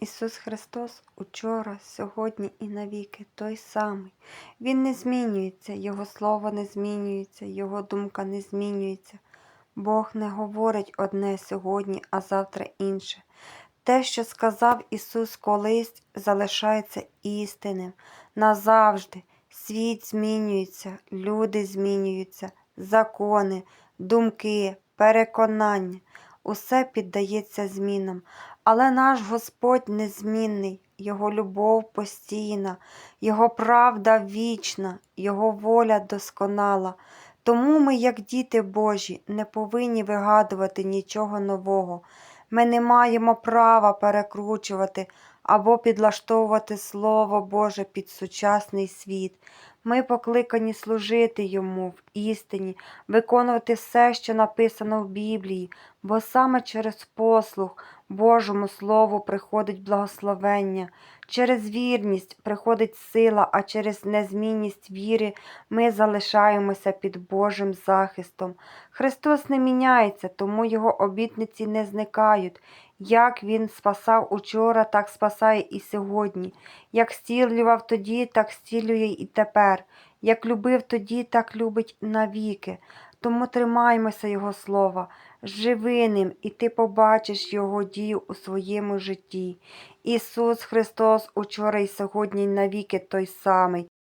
Ісус Христос учора, сьогодні і навіки той самий. Він не змінюється, Його слово не змінюється, Його думка не змінюється. Бог не говорить одне сьогодні, а завтра інше. Те, що сказав Ісус колись, залишається істинним назавжди. Світ змінюється, люди змінюються, закони, думки, переконання. Усе піддається змінам. Але наш Господь незмінний, Його любов постійна, Його правда вічна, Його воля досконала. Тому ми, як діти Божі, не повинні вигадувати нічого нового. Ми не маємо права перекручувати або підлаштовувати Слово Боже під сучасний світ. Ми покликані служити Йому в істині, виконувати все, що написано в Біблії, бо саме через послух Божому Слову приходить благословення, через вірність приходить сила, а через незмінність віри ми залишаємося під Божим захистом. Христос не міняється, тому Його обітниці не зникають. Як Він спасав учора, так спасає і сьогодні. Як зцілював тоді, так зцілює і тепер. Як любив тоді, так любить навіки. Тому тримаймося Його слова, живи ним, і ти побачиш Його дію у своєму житті. Ісус Христос учора і сьогодні і навіки той самий.